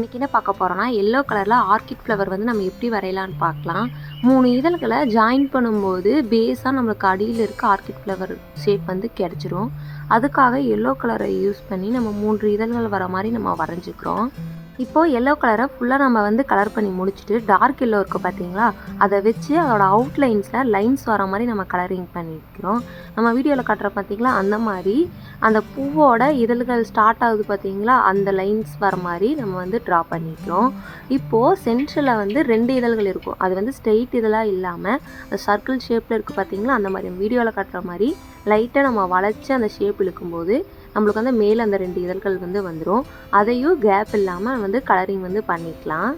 இன்றைக்கி என்ன பார்க்க போகிறோன்னா எல்லோ கலரில் ஆர்கிட் ஃப்ளவர் வந்து நம்ம எப்படி வரையலான்னு பார்க்கலாம். மூணு இதழ்களை ஜாயின் பண்ணும்போது பேஸாக நம்மளுக்கு அடியில் இருக்க ஆர்கிட் ஃப்ளவர் ஷேப் வந்து கிடச்சிரும். அதுக்காக எல்லோ கலரை யூஸ் பண்ணி நம்ம மூன்று இதழ்கள் வர மாதிரி நம்ம வரைஞ்சிக்கிறோம். இப்போது எல்லோ கலரை ஃபுல்லாக நம்ம வந்து கலர் பண்ணி முடிச்சுட்டு டார்க் எல்லோ இருக்குது பார்த்தீங்களா அதை வச்சு அதோட அவுட்லைன்ஸில் லைன்ஸ் வர மாதிரி நம்ம கலரிங் பண்ணிக்கிறோம். நம்ம வீடியோவில் காட்டுற பார்த்தீங்களா அந்த மாதிரி அந்த பூவோட இதழ்கள் ஸ்டார்ட் ஆகுது பார்த்தீங்களா அந்த லைன்ஸ் வர மாதிரி நம்ம வந்து ட்ரா பண்ணிக்கிறோம். இப்போது சென்டரில் வந்து ரெண்டு இதழ்கள் இருக்கும். அது வந்து ஸ்ட்ரெயிட் இதழாக இல்லாமல் அந்த சர்க்கிள் ஷேப்பில் இருக்குது பார்த்தீங்களா அந்த மாதிரி வீடியோவில் காட்டுற மாதிரி லைட்டாக நம்ம வளைச்சி அந்த ஷேப் இழுக்கும்போது நம்மளுக்கு வந்து மேலே அந்த ரெண்டு இதழ்கள் வந்து வந்துடும் அதையும் கேப் இல்லாமல் வந்து கலரிங் வந்து பண்ணிக்கலாம்.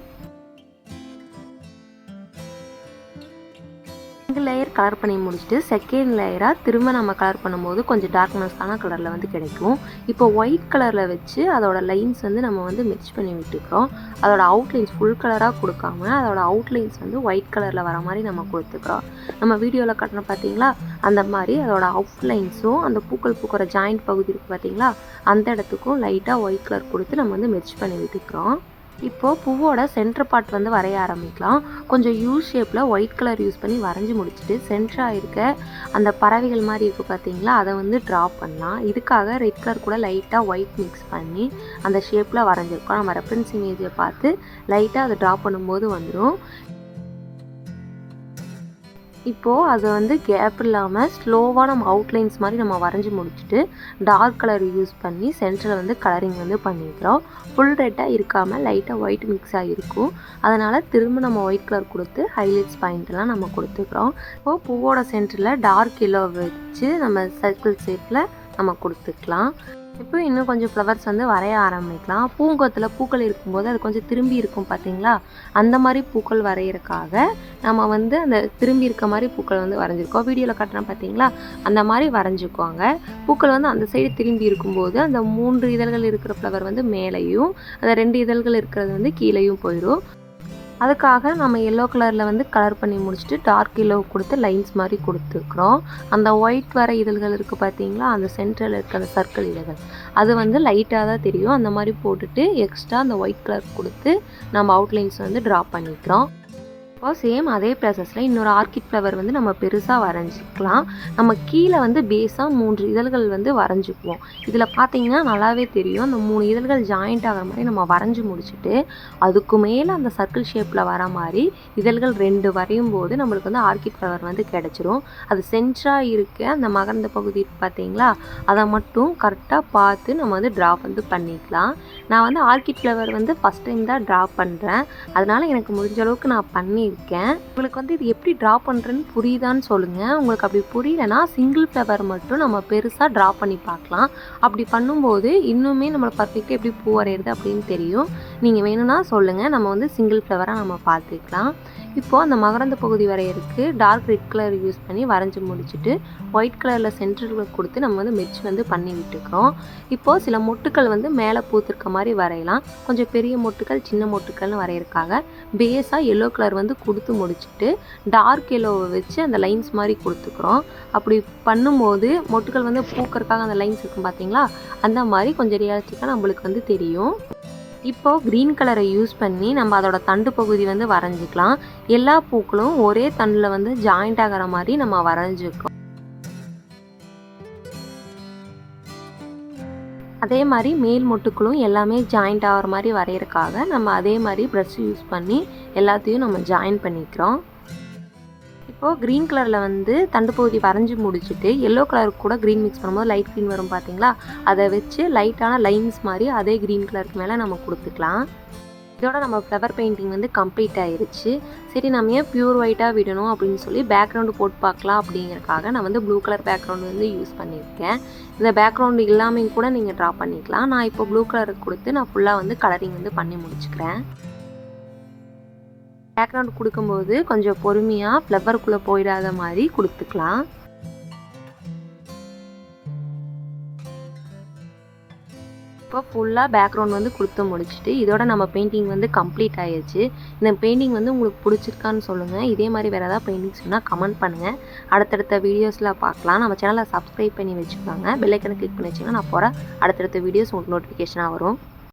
சிங்கிள் லேயர் கலர் பண்ணி முடிச்சுட்டு செகண்ட் லேயராக திரும்ப நம்ம கலர் பண்ணும்போது கொஞ்சம் டார்க்னஸ்ஸான கலரில் வந்து கிடைக்கும். இப்போ ஒயிட் கலரில் வச்சு அதோட லைன்ஸ் வந்து நம்ம வந்து மிக்ஸ் பண்ணி விட்டுக்கிறோம். அதோட அவுட்லைன்ஸ் ஃபுல் கலராக கொடுக்காம அதோட அவுட்லைன்ஸ் வந்து ஒயிட் கலரில் வர மாதிரி நம்ம கொடுத்துக்கிறோம். நம்ம வீடியோவில் காட்டின பார்த்தீங்களா அந்த மாதிரி அதோட அவுட்லைன்ஸும் அந்த பூக்கள் பூக்கிற ஜாயிண்ட் பகுதி இருக்குது பார்த்தீங்களா அந்த இடத்துக்கும் லைட்டாக ஒயிட் கலர் கொடுத்து நம்ம வந்து மிக்ஸ் பண்ணி விட்டுக்கிறோம். இப்போது பூவோட சென்டர் பார்ட் வந்து வரைய ஆரம்பிக்கலாம். கொஞ்சம் யூ ஷேப்பில் ஒயிட் கலர் யூஸ் பண்ணி வரைஞ்சி முடிச்சுட்டு சென்டராக இருக்க அந்த பறவைகள் மாதிரி இருக்குது பார்த்தீங்களா அதை வந்து ட்ரா பண்ணலாம். இதுக்காக ரெட் கலர் கூட லைட்டாக ஒயிட் மிக்ஸ் பண்ணி அந்த ஷேப்பில் வரைஞ்சிருக்கோம். நம்ம ரெஃபரன்ஸ் இமேஜை பார்த்து லைட்டாக அதை ட்ரா பண்ணும்போது வந்துடும் இப்போது அதை வந்து கேப் இல்லாமல் ஸ்லோவாக நம்ம அவுட்லைன்ஸ் மாதிரி நம்ம வரைஞ்சி முடிச்சுட்டு டார்க் கலர் யூஸ் பண்ணி சென்டரில் வந்து கலரிங் வந்து பண்ணிக்கிறோம். ஃபுல் ரெட்டாக இருக்காமல் லைட்டாக ஒயிட் மிக்ஸ் ஆகிருக்கும் அதனால் திரும்ப நம்ம ஒயிட் கலர் கொடுத்து ஹைலைட்ஸ் பாயிண்ட்லாம் நம்ம கொடுத்துக்கிறோம். இப்போது பூவோட சென்டரில் டார்க் எல்லோ வச்சு நம்ம சர்க்கிள் ஷேப்பில் நம்ம கொடுத்துக்கலாம். இப்போ இன்னும் கொஞ்சம் ஃப்ளவர்ஸ் வந்து வரைய ஆரம்பிக்கலாம். பூங்கொத்தில் பூக்கள் இருக்கும்போது அது கொஞ்சம் திரும்பி இருக்கும் பார்த்தீங்களா அந்த மாதிரி பூக்கள் வரைகிறக்காக நம்ம வந்து அந்த திரும்பி இருக்க மாதிரி பூக்கள் வந்து வரைஞ்சிருக்கோம். வீடியோவில் காட்டுறோம் பார்த்தீங்களா அந்த மாதிரி வரைஞ்சிக்குவாங்க பூக்கள் வந்து அந்த சைடு திரும்பி இருக்கும்போது அந்த மூன்று இதழ்கள் இருக்கிற ஃப்ளவர் வந்து மேலேயும் அந்த ரெண்டு இதழ்கள் இருக்கிறது வந்து கீழேயும் போயிடும் அதுக்காக நம்ம எல்லோ கலரில் வந்து கலர் பண்ணி முடிச்சுட்டு டார்க் எல்லோ கொடுத்து லைன்ஸ் மாதிரி கொடுத்துருக்குறோம். அந்த ஒயிட் வர இதழ்கள் இருக்குது பார்த்தீங்களா? அந்த சென்டரில் இருக்க அந்த சர்க்கிள் இதழ்கள். அது வந்து லைட்டாக தான் தெரியும். அந்த மாதிரி போட்டுட்டு எக்ஸ்ட்ரா அந்த ஒயிட் கலர் கொடுத்து நம்ம அவுட்லைன்ஸ் வந்து ட்ரா பண்ணிக்கிறோம். இப்போ சேம் அதே ப்ராசஸில் இன்னொரு ஆர்கிட் ஃப்ளவர் வந்து நம்ம பெருசாக வரைஞ்சிக்கலாம். நம்ம கீழே வந்து பேஸாக மூன்று இதழ்கள் வந்து வரைஞ்சிக்குவோம். இதில் பார்த்தீங்கன்னா நல்லாவே தெரியும். அந்த மூணு இதழ்கள் ஜாயிண்ட் ஆகிற மாதிரி நம்ம வரைஞ்சி முடிச்சுட்டு அதுக்கு மேலே அந்த சர்க்கிள் ஷேப்பில் வர மாதிரி இதழ்கள் ரெண்டு வரையும் போது நம்மளுக்கு வந்து ஆர்கிட் ஃப்ளவர் வந்து கிடச்சிரும். அது சென்டராக இருக்க அந்த மகர்ந்த பகுதி பார்த்தீங்களா அதை மட்டும் கரெக்டாக பார்த்து நம்ம வந்து ட்ரா வந்து பண்ணிக்கலாம். நான் வந்து ஆர்கிட் ஃப்ளவர் வந்து ஃபஸ்ட் டைம் தான் ட்ரா பண்ணுறேன் அதனால் எனக்கு முடிஞ்ச அளவுக்கு நான் பண்ணி பண்ணியிருக்கேன் உங்களுக்கு வந்து இது எப்படி ட்ரா பண்ணுறேன்னு புரியுதான்னு சொல்லுங்கள் உங்களுக்கு அப்படி புரியலனா சிங்கிள் ஃப்ளவர் மட்டும் நம்ம பெருசாக ட்ரா பண்ணி பார்க்கலாம். அப்படி பண்ணும்போது இன்னுமே நம்மளை பர்ஃபெக்டாக எப்படி பூ வரைகிறது அப்படின்னு தெரியும். நீங்கள் வேணும்னா சொல்லுங்கள் நம்ம வந்து சிங்கிள் ஃப்ளவராக நம்ம பார்த்துக்கலாம் இப்போது அந்த மகரந்த பகுதி வரையறதுக்கு டார்க் ரெட் கலர் யூஸ் பண்ணி வரைஞ்சி முடிச்சுட்டு ஒயிட் கலரில் சென்டரில் கொடுத்து நம்ம வந்து மெர்ச் வந்து பண்ணி விட்டுக்கிறோம். இப்போது சில மொட்டுக்கள் வந்து மேலே பூத்துருக்க மாதிரி வரையலாம். கொஞ்சம் பெரிய மொட்டுக்கள் சின்ன மொட்டுக்கள்னு வரையறதுக்காக பேஸாக எல்லோ கலர் வந்து கொடுத்து முடிச்சுட்டு டார்க் எல்லோவை வச்சு அந்த லைன்ஸ் மாதிரி கொடுத்துக்கிறோம். அப்படி பண்ணும்போது மொட்டுக்கள் வந்து பூக்கறதுக்காக அந்த லைன்ஸ் இருக்கும் பார்த்தீங்களா அந்த மாதிரி கொஞ்சம் ரியாலிஸ்டிக்காக நம்மளுக்கு வந்து தெரியும். இப்போது க்ரீன் கலரை யூஸ் பண்ணி நம்ம அதோட தண்டு பகுதி வந்து வரைஞ்சிக்கலாம். எல்லா பூக்களும் ஒரே தண்டில் வந்து ஜாயிண்ட் ஆகிற மாதிரி நம்ம வரைஞ்சிக்கோம் அதே மாதிரி மேல் மொட்டுக்களும் எல்லாமே ஜாயிண்ட் ஆகிற மாதிரி வரைகிறக்காக நம்ம அதே மாதிரி ப்ரஷ் யூஸ் பண்ணி எல்லாத்தையும் நம்ம ஜாயின் பண்ணிக்கிறோம். இப்போது க்ரீன் கலரில் வந்து தண்டு பகுதி வரைஞ்சி முடிச்சுட்டு எல்லோ கலருக்கு கூட க்ரீன் மிக்ஸ் பண்ணும்போது லைட் க்ரீன் வரும் பார்த்தீங்களா அதை வச்சு லைட்டான லைன்ஸ் மாதிரி அதே க்ரீன் கலருக்கு மேலே நம்ம கொடுத்துக்கலாம். இதோட நம்ம ஃப்ளவர் பெயிண்டிங் வந்து கம்ப்ளீட் ஆயிடுச்சு சரி நம்ம ஏன் பியூர் ஒயிட்டாக விடணும் அப்படின்னு சொல்லி பேக்ரவுண்டு போட்டு பார்க்கலாம் அப்படிங்கிறக்காக நான் வந்து ப்ளூ கலர் பேக்ரவுண்ட் வந்து யூஸ் பண்ணியிருக்கேன். இந்த பேக்ரவுண்டு இல்லாமல் கூட நீங்கள் ட்ரா பண்ணிக்கலாம். நான் இப்போ ப்ளூ கலருக்கு கொடுத்து நான் ஃபுல்லாக வந்து கலரிங் வந்து பண்ணி முடிச்சுக்கிறேன். பேக்ரவுண்ட் கொடுக்கும்போது கொஞ்சம் பொறுமையாக ஃப்ளவருக்குள்ளே போயிடாத மாதிரி கொடுத்துக்கலாம். இப்போ ஃபுல்லாக பேக்ரவுண்ட் வந்து கொடுத்து முடிச்சுட்டு இதோட நம்ம பெயிண்டிங் வந்து கம்ப்ளீட் ஆயிடுச்சு இந்த பெயிண்டிங் வந்து உங்களுக்கு பிடிச்சிருக்கான்னு சொல்லுங்கள் இதே மாதிரி வேறு ஏதாவது பெயிண்டிங் சொன்னால் கமெண்ட் பண்ணுங்கள் அடுத்தடுத்த வீடியோஸில் பார்க்கலாம். நம்ம சேனலை சப்ஸ்கிரைப் பண்ணி வச்சுக்கோங்க. பெல்லைக்கனை கிளிக் பண்ணி வச்சிங்கன்னா நான் போகிற அடுத்தடுத்த வீடியோஸ் உங்களுக்கு நோட்டிஃபிகேஷனாக வரும்.